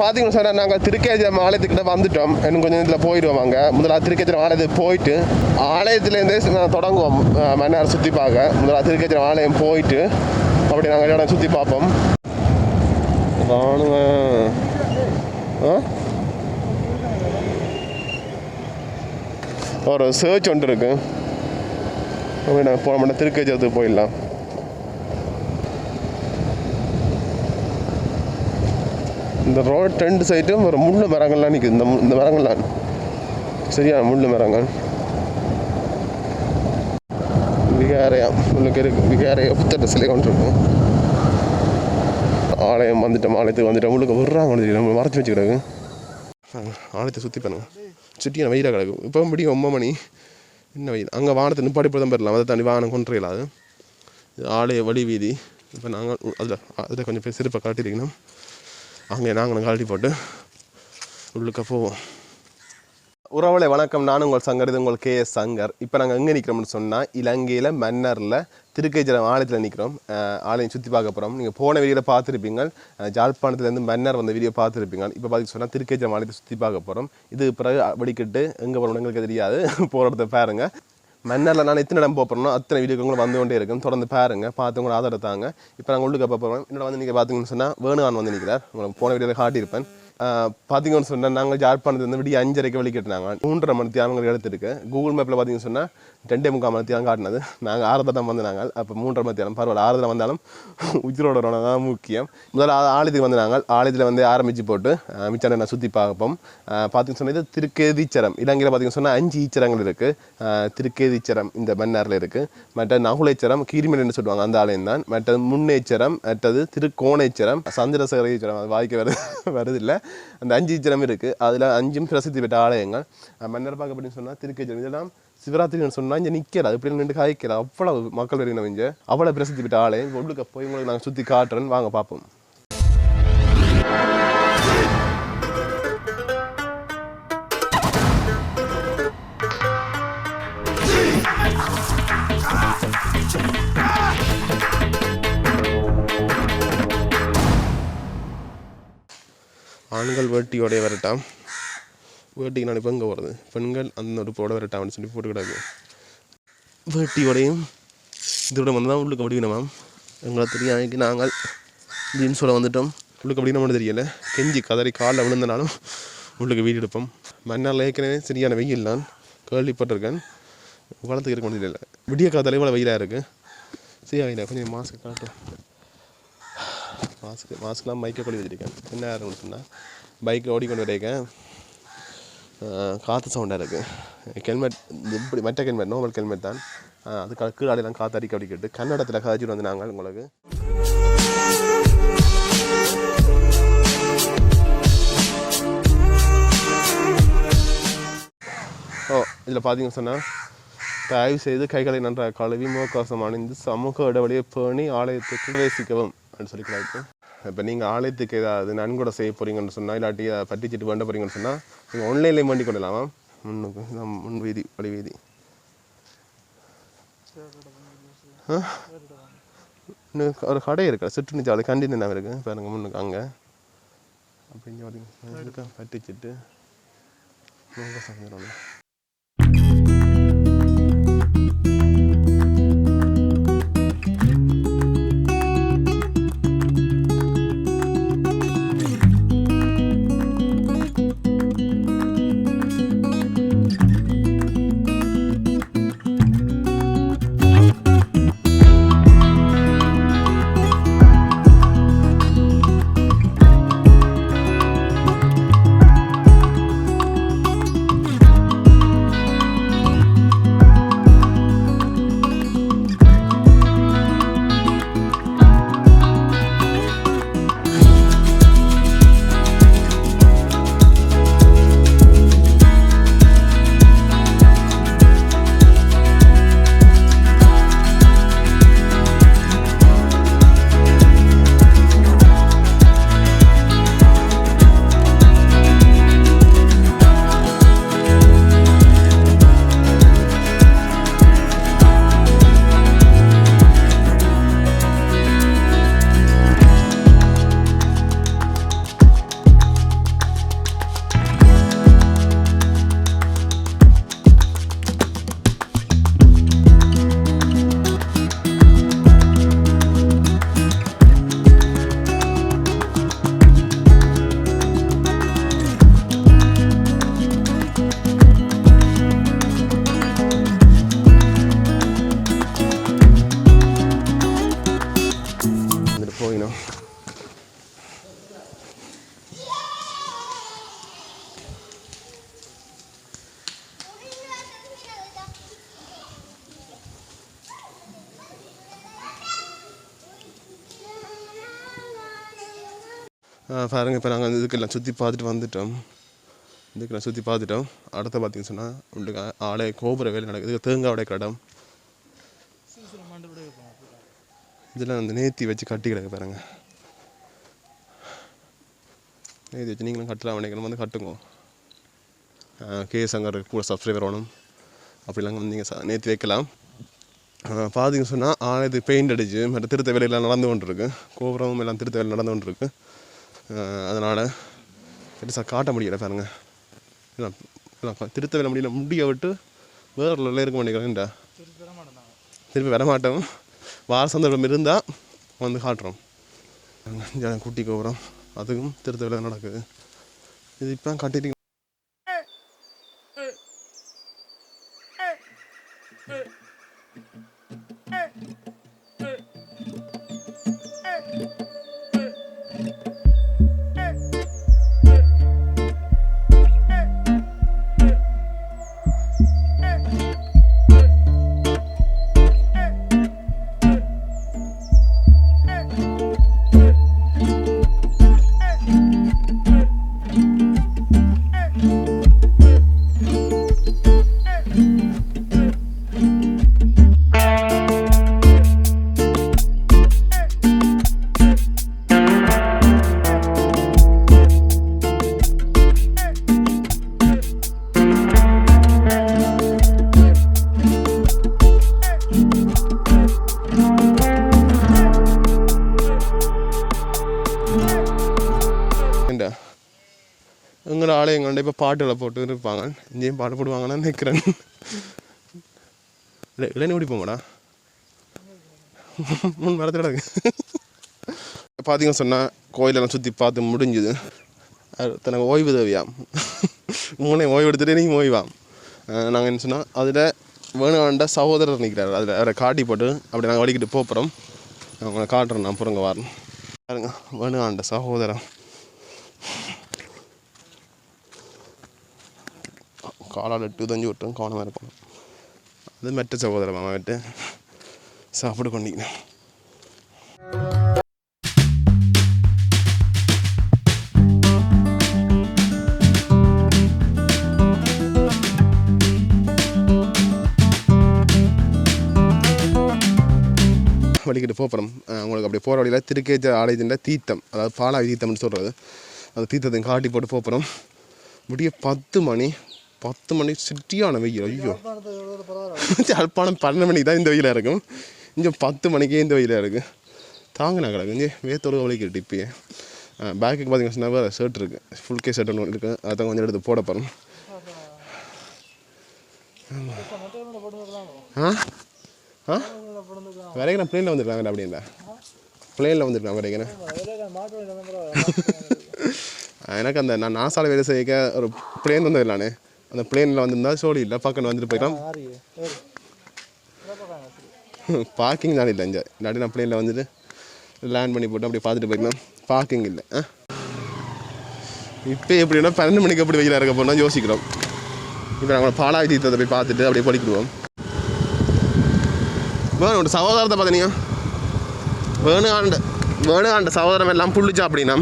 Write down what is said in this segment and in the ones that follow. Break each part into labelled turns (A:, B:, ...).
A: பார்த்தீங்கன்னு சொன்னால் நாங்கள் திருக்கேஜம் ஆலயத்துக்கிட்ட வந்துட்டோம். இன்னும் கொஞ்சம் இதில் போயிடுவோம் அங்கே. முதலாவது திருக்கேஜம் ஆலயத்துக்கு போயிட்டு ஆலயத்துலேருந்தே நான் தொடங்குவோம். மன்னார் சுற்றி பார்க்க. முதலாவது திருக்கேஜம் ஆலயம் போயிட்டு அப்படி நாங்கள் இடம் சுற்றி பார்ப்போம். ராணுவ ஆ? ஒரு சர்ச் ஒன்று இருக்கு. அப்படி நாங்கள் போன மாட்டோம் திருக்கேஜத்துக்கு போயிடலாம். இந்த ரோட் ரெண்டு சைட்டும் ஒரு முள்ளு மரங்கள்லாம் நிற்குது இந்த இந்த மரங்கள்லாம். சரியான முள்ளு மரங்கள். விகாரையா உள்ளுக்கு இருக்கு விகாரையா புத்தட்ட சிலை கொண்டிருக்கும் ஆலயம் வந்துட்டோம் ஆலயத்துக்கு வந்துட்டோம். உள்ளுக்கு விடுறாங்க ஒன்று நம்ம மறைச்சி வச்சு கிடக்கு ஆலயத்தை சுற்றி பண்ணுங்க சுற்றி வெயிலாக கிடக்கு. இப்போ முடியும் ஒம்பது மணி. என்ன வெயில் அங்கே வானத்தை நிப்பாடி போய் தான் பெறலாம். அதை தாண்டி வானம் கொண்டு இயலாது ஆலய வழி வீதி இப்போ நாங்கள் அதில் அதில் கொஞ்சம் பேர் சிறப்பாக காட்டியிருக்கணும். அங்கே நாங்களும் கழட்டி போட்டு உள்ளுக்க போவோம். உறவுகளை வணக்கம். நான் உங்கள் சங்கர் இது உங்கள் கே எஸ் சங்கர். இப்போ நாங்கள் எங்கே நிற்கிறோம்னு சொன்னால் இலங்கையில் மன்னரில் திருக்கைச்சரம் ஆலயத்தில் நிற்கிறோம். ஆலயம் சுற்றி பார்க்க போகிறோம் நீங்கள் போன வீடியோவில் பார்த்துருப்பீங்க. ஜாழ்ப்பாணத்துலேருந்து மன்னர் வந்த வீடியோ பார்த்துருப்பீங்க. இப்போ பார்த்து சொன்னால் திருக்கைச்சரம் ஆலயத்தை சுற்றி பார்க்க போகிறோம் இது பிறகு வெடிக்கிட்டு எங்கே போகிறோம் எங்களுக்கு தெரியாது. போகிற இடத்த பாருங்கள் மன்னரில் நான் எத்தனை இடம் போகிறோம் அத்தனை வீடியோக்கு உங்களுக்கு வந்து கொண்டே இருக்கும். தொடர்ந்து பாருங்க பார்த்து உங்களை ஆதரவு தாங்க இப்போ நாங்கள் உள்ளுக்கு போகிறோம் என்னோட வந்து நீங்கள் பார்த்தீங்கன்னு சொன்னால் வேணுவான் வந்து நிற்கிறார் உங்களுக்கு போன வீடியோவில் காட்டியிருப்பேன். பார்த்தீங்கன்னு சொன்னால் நாங்கள் ஜாழ்ப்பாணத்துலேருந்து விடிய அஞ்சரைக்கு வெளிக்கிட்டாங்க மூன்றரை மணி தியானங்கள் எடுத்துருக்கு. கூகுள் மேப்பில் பார்த்தீங்கன்னு சொன்னால் ரெண்டே முக்கால் மணி தான் காட்டினது. நாங்கள் ஆறுதல் தான் வந்து நாங்கள் அப்போ மூன்றரை மணி பரவாயில்ல ஆறுதல் வந்தாலும் உயிரோட தான் முக்கியம். முதல்ல ஆ- ஆலயத்துக்கு வந்து நாங்கள் ஆலயத்தில் வந்து ஆரம்பித்து போட்டு மிச்சம் நான் சுற்றி பார்ப்போம். பார்த்தீங்கன்னு சொன்னால் இது திருக்கேதீச்சரம். இலங்கையில் பார்த்திங்க சொன்னால் அஞ்சு ஈச்சரங்கள் இருக்குது திருக்கேதீச்சரம் இந்த மன்னாரில் இருக்குது மற்ற நகுலேச்சரம் கீரிமலைன்னு சொல்லுவாங்க அந்த ஆலயம் தான். மற்றது முன்னேச்சரம் மற்றது திருக்கோணேச்சரம். சந்திரசகர ஈச்சரம் அது வாய்க்க வருது வருதில்லை. அந்த அஞ்சு ஈச்சரம் இருக்குது அதில் அஞ்சும் பிரசித்தி பெற்ற ஆலயங்கள். மன்னர் பார்க்க அப்படின்னு சொன்னால் திருக்கேச்சரம் இதெல்லாம் சிவராத்திரின்னு சொன்னால் இங்கே நிற்கிறாது இப்படி நின்று காய்க்கிறது அவ்வளவு மக்கள் வருகிற இங்கே. அவ்வளோ பிரசித்தி விட்ட ஆளே. உள்ளுக்க போய் உங்களுக்கு நாங்கள் சுற்றி காட்டுறேன்னு வாங்க பார்ப்போம் ஆண்கள் வேட்டியோடைய வரட்டாம். வேட்டிக்கு நான் இப்போ எங்கே போகிறது பெண்கள் அந்த ஒரு புடவை வரட்டாம்னு சொல்லி போட்டு கிடக்கு வேட்டியோடையும் இதோட வந்து தான் உள்ளுக்கு அப்படிக்கணுமாம் எங்களை தெரியும் அன்னைக்கு நாங்கள் ஜீன்ஸோட வந்துட்டோம் உள்ளுக்கு அப்படின்னா தெரியல கெஞ்சி கதறி காலில் விழுந்தனாலும் உள்ளுக்கு வீடு எடுப்போம் மண்ணால் ஏற்கனவே சரியான வெயில் நான் கேள்விப்பட்டிருக்கேன் வளர்த்துக்கு இருக்க முடியல விடிய காலத்தில் இவ்வளோ வெயிலாக இருக்குது சரி ஆகிடா கொஞ்சம் மாஸ்க் காட்டும் மாஸ்க்கு மாஸ்க்லாம் பைக்கை கொண்டு வச்சிருக்கேன் என்ன ஆகும்னு சொன்னால் பைக்கை ஓடிக்கொண்டு வரைக்கேன் காற்று சவுண்டாக இருக்குது ஹெல்மெட் இப்படி மற்ற ஹெல்மெட் நார்மல் ஹெல்மெட் தான். அது க- கீழே அடிலாம் காற்று அடிக்க அடிக்கிட்டு கன்னடத்தில் காய்ச்சிட்டு வந்து நாங்கள் உங்களுக்கு. ஓ இதில் பார்த்தீங்கன்னு சொன்னால் தயவு செய்து கைகளை நன்றாக கழுவி முகக்கவசம் அணிந்து சமூக இடைவெளியை பேணி ஆலயத்துக்கு பிரவேசிக்கவும் அப்படின்னு சொல்லி கிடக்கு இப்போ நீங்கள் ஆலயத்துக்கு ஏதாவது நன்கொடை செய்ய போகிறீங்கன்னு சொன்னால் இல்லாட்டி பட்டிச்சிட்டு வேண்ட போகிறீங்கன்னு சொன்னால் நீங்கள் ஆன்லைன்லேயும் வேண்டிக் கொள்ளலாமா முன்னுக்கு முன் வீதி வழி வீதி. ஆ? ஒரு கடை இருக்கா சுற்றுனி சாலை கண்டினியூ இருக்கு? பாருங்க முன்னுக்கு அங்கே. அப்படிங்க பார்த்தீங்கன்னா பட்டிச்சிட்டு. முகக்கவசம் பாருங்கள் பாருங்க இப்போ நாங்கள் இதுக்கெல்லாம் சுற்றி பார்த்துட்டு வந்துட்டோம். இதுக்கெல்லாம் சுற்றி பார்த்துட்டோம். அடுத்த பார்த்தீங்கன்னு சொன்னால் உங்களுக்கு ஆலை கோபுர வேலை நடக்குது. தேங்காவுடைய கடம். இதெல்லாம் அந்த நேத்தி வச்சு கட்டி கிடக்கு பாருங்க. நேத்தி வச்சு நீங்களும் கட்டலாம். நினைக்கணும் வந்து கட்டுங்க. கே அங்கே கூட சப்ஸ்கிரைபர் வேணும் அப்படிலாம் வந்து நீங்கள் நேத்தி வைக்கலாம். பார்த்தீங்கன்னு சொன்னால் ஆலயத்துக்கு பெயிண்ட் அடிச்சு மற்ற திருத்த வேலையெல்லாம் நடந்து கொண்டிருக்கு. கோபுரமும் எல்லாம் திருத்த வேலை நடந்து கொண்டிருக்கு. அதனால் பெருசாக காட்ட முடியலை பாருங்க. எல்லாம் எல்லாம் திருத்த வேலை முடியல. முடிய விட்டு வேறு லெவலில் இருக்க மாட்டேங்கிறேன்டா திருப்பி வர மாட்டோம். வார சந்தர்ப்பம் இருந்தால் வந்து காட்டுறோம். இங்க குட்டி கோபுரம் அதுக்கும் திருத்த நடக்குது. இது இப்போ கட்டிட்டு எங்களோட இப்போ பாட்டுகளை போட்டு இருப்பாங்க இங்கேயும் பாட்டு போடுவாங்கன்னு நினைக்கிறேன். இல்லை இளநீ குடிப்போமாடா முன் மரத்தில் கிடக்கு. பார்த்தீங்க சொன்னால் கோயிலெல்லாம் சுற்றி பார்த்து முடிஞ்சுது. தனக்கு ஓய்வு தேவையாம் மூணே ஓய்வு எடுத்துகிட்டு நீங்கள் ஓய்வாம் நாங்கள் என்ன சொன்னால் அதில் வேணுகாண்ட சகோதரர் நிற்கிறார் அதில் அவரை காட்டி போட்டு அப்படி நாங்கள் வலிக்கிட்டு போகிறோம் அவங்கள காட்டுறோம் நான் புறங்க வரணும் பாருங்க வேணுகாண்ட சகோதரன். காலால் எட்டு தஞ்சு விட்டும் கவனமாக இருக்கணும் அது மெட்ட சகோதரம் அவன் விட்டு. சாப்பிட கொண்டிக்கிறேன் வலிக்கிட்டு போகிறோம் உங்களுக்கு அப்படியே போகிற வழியில் திருக்கேஜ ஆலயத்தின் தீர்த்தம் அதாவது பாலாவி தீர்த்தம்னு சொல்கிறது அந்த தீர்த்தத்தை காட்டி போட்டு போகிறோம் முடிய பத்து மணி பத்து மணி சிட்டியான வெயில் ஐயோ. யாழ்ப்பாணம் பன்னெண்டு மணிக்கு தான் இந்த வெயிலாக இருக்கும். இங்கே பத்து மணிக்கே இந்த வெயிலாக இருக்குது தாங்கினா கிடக்கு இங்கே வேத்தோடு வலிக்கிட்டு இப்பயே. பேக்குக்கு பார்த்தீங்கன்னா ஷர்ட் இருக்குது ஃபுல் கே ஷர்ட் ஒன்று இருக்குது அதான் கொஞ்சம் எடுத்து போட போகிறோம் ஆ? ஆ? வரைக்கிறேன் ப்ளேனில் வந்துருக்காங்க அப்படின்னா. ப்ளேனில் வந்துருக்காங்க வரைக்கிறேன் எனக்கு அந்த நான் நாசால வேலை செய்ய ஒரு பிளேன் வந்தது நானே அந்த பிளேனில் வந்திருந்தா சோழி இல்லை பக்கம் வந்துட்டு போயிடலாம். பார்க்கிங் தான் இல்லை இங்கே. இல்லாட்டி நான் பிளேனில் வந்துட்டு லேண்ட் பண்ணி போட்டு அப்படியே பார்த்துட்டு போயிருந்தேன் பார்க்கிங் இல்லை. ஆ. இப்போ எப்படின்னா பன்னெண்டு மணிக்கு எப்படி வெயிலாக இருக்க போனால் யோசிக்கிறோம். இப்போ நாங்கள் பாலாய் தீர்த்தத்தை போய் பார்த்துட்டு அப்படியே படிக்கிடுவோம் வேணும் ஒரு சகோதரத்தை பார்த்தீங்க வேணுகாண்ட வேணுகாண்ட சகோதரம் எல்லாம் புள்ளிச்சா அப்படின்னா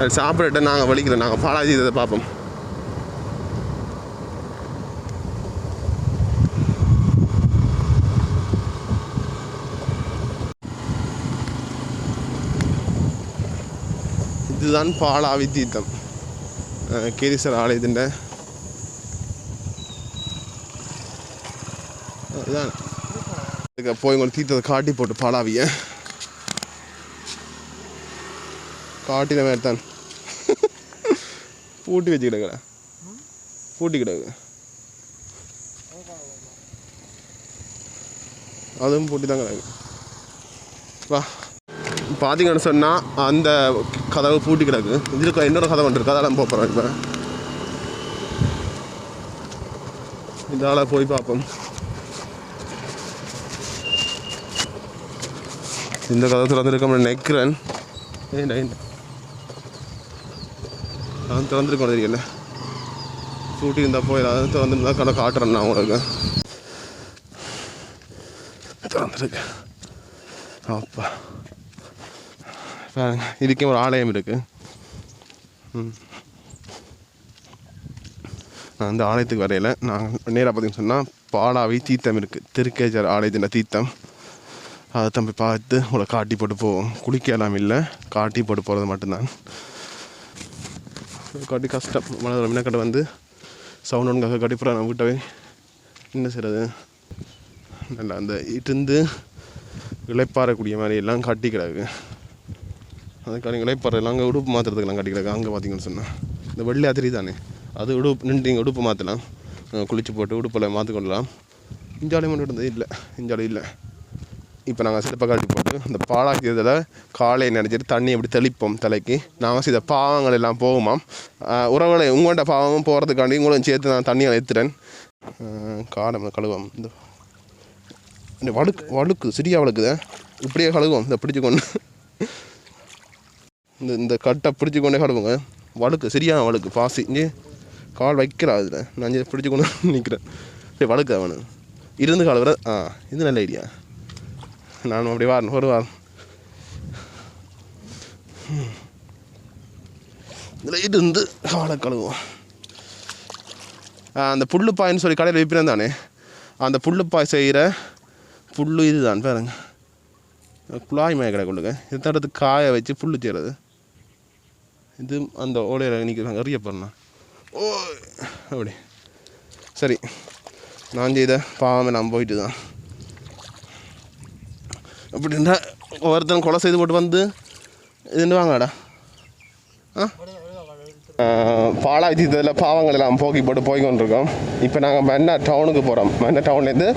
A: அது சாப்பிட்டுட்டு நாங்கள் வலிக்கிறோம் நாங்கள் பாலாஜி இதை பார்ப்போம். இதுதான் பாலாவி தீர்த்தம் கேரீஸ்வர ஆலயத்திൻ്റെ அதுதான். போய் உங்களுக்கு தீர்த்தத்தை காட்டி போட்டு பாலாவிய. காட்டின மாதிரி தான். பூட்டி வச்சுக்கிடுங்களா பூட்டி கிடக்கு அதுவும் பூட்டி தான் கிடக்கு. வா. பார்த்தீங்கன்னு சொன்னால் அந்த கதவு பூட்டி கிடக்கு. இதில் இன்னொரு கதை ஒன்று இருக்கு. அதெல்லாம் போகிறோம் இப்போ. இதால் போய் பார்ப்போம். இந்த கதை திறந்துருக்க நினைக்கிறேன் ஏண்டா ஏண்டா நான் திறந்துருக்கோம் தெரியல பூட்டி இருந்தால் போயிடலாம் திறந்துருந்தா கடை காட்டுறேன் நான் உங்களுக்கு. திறந்துருக்கேன் அப்பா. இதுக்கே ஒரு ஆலயம் இருக்குது நான் அந்த ஆலயத்துக்கு வரையில நான் நேராக பார்த்தீங்கன்னு சொன்னால் பாலாவி தீர்த்தம் இருக்குது திருக்கேஜர் ஆலயத்தின் தீர்த்தம். அதை தம்பி போய் பார்த்து உங்களை காட்டி போட்டு போவோம். குளிக்கலாம் இல்லை காட்டி போட்டு போகிறது மட்டும்தான். காட்டி கஷ்டம். மனதில் மின்னக்கடை வந்து சவுண்டுக்காக கட்டிப்புறா நான் வீட்டை என்ன செய்கிறது நல்லா அந்த இட்டுருந்து இளைப்பாறக்கூடிய மாதிரி எல்லாம் காட்டி கிடக்கு அதுக்கான இளைப்பாறையெல்லாம் அங்கே உடுப்பு மாற்றுறதுக்கெல்லாம் கட்டி கிடக்கு அங்கே பார்த்தீங்கன்னு சொன்னால் இந்த வெள்ளி அதிரி தானே. அது உடுப்பு நின்று இங்கே உடுப்பு மாற்றலாம் குளிச்சு போட்டு உடுப்பில் மாற்றிக்கொள்ளலாம் இஞ்சாலி மட்டும் இருந்தது இல்லை. இஞ்சாலி இல்லை. இப்போ நாங்கள் சிறப்பாக கழட்டி போட்டு இந்த பாலாக்கியதில் காலை நினைச்சிட்டு தண்ணி எப்படி தெளிப்போம் தலைக்கு. நாங்கள் செய்த பாவங்கள் எல்லாம் போகுமாம். உறவுகளை உங்கள்கிட்ட பாவமும் போகிறதுக்காண்டி உங்களும் சேர்த்து நான் தண்ணியை எடுத்துறேன் காலம் கழுவோம். இந்த இந்த வழுக்கு வழுக்கு சிறிய வழுக்குதே. இப்படியே கழுவோம். இந்த பிடிச்சிக்கொண்டு இந்த இந்த கட்டை பிடிச்சி கொண்டே கழுவுங்க வழுக்கு சரியான வழுக்கு பாசி. இங்கே கால் வைக்கிறா அதில். நான் இங்கே பிடிச்சி கொண்டு நிற்கிறேன் சரி வழுக்கு அவனு. இருந்து கழுவுற ஆ இது நல்ல ஐடியா நானும் அப்படி வாரணும். ஒரு வாரம். இதில் இருந்து காலை கழுவுவோம். அந்த புல்லுப்பாயின்னு சொல்லி கடையில் விற்பினேன் தானே. அந்த புல்லுப்பாய் செய்கிற புல்லு இதுதான். பாருங்க. குழாய் மய கடை கொள்ளுங்க. இதை தடுத்து காய வச்சு புல் செய்கிறது இது அந்த ஓலையில் நிற்கிறாங்க அறியப்படணா ஓ அப்படி. சரி நான் செய்த பாவமே நான் போயிட்டு தான். அப்படின்னா ஒவ்வொருத்தரும் கொலை செய்து போட்டு வந்து இதுன்னு வாங்கடா. ஆ? பாலாய் தீர்த்தத்தில் பாவங்கள் எல்லாம் போக்கி போட்டு போய் கொண்டிருக்கோம். இப்போ நாங்கள் மன்னா டவுனுக்கு போகிறோம் மன்னா டவுன்லேருந்து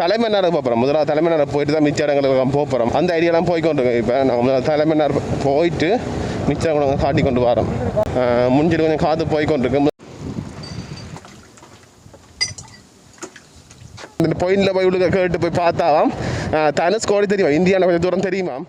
A: தலைமன்னாருக்கு போகிறோம் முதல்ல தலைமன்னார் போயிட்டு தான் மிச்ச இடங்களுக்கு போக போகிறோம் அந்த ஐடியாலாம் போய் கொண்டிருக்கோம். இப்போ நாங்கள் முதல்ல தலைமன்னார் போயிட்டு மிச்ச கூட காட்டி கொண்டு வரோம் முடிஞ்சிட்டு கொஞ்சம் காற்று போய் கொண்டிருக்கு இந்த பொயினில் போய் உள்ள கேட்டு போய் பார்த்தாவாம். தனுஷ் கோடி தெரியுமா? இந்தியாவில் கொஞ்சம் தூரம் தெரியுமா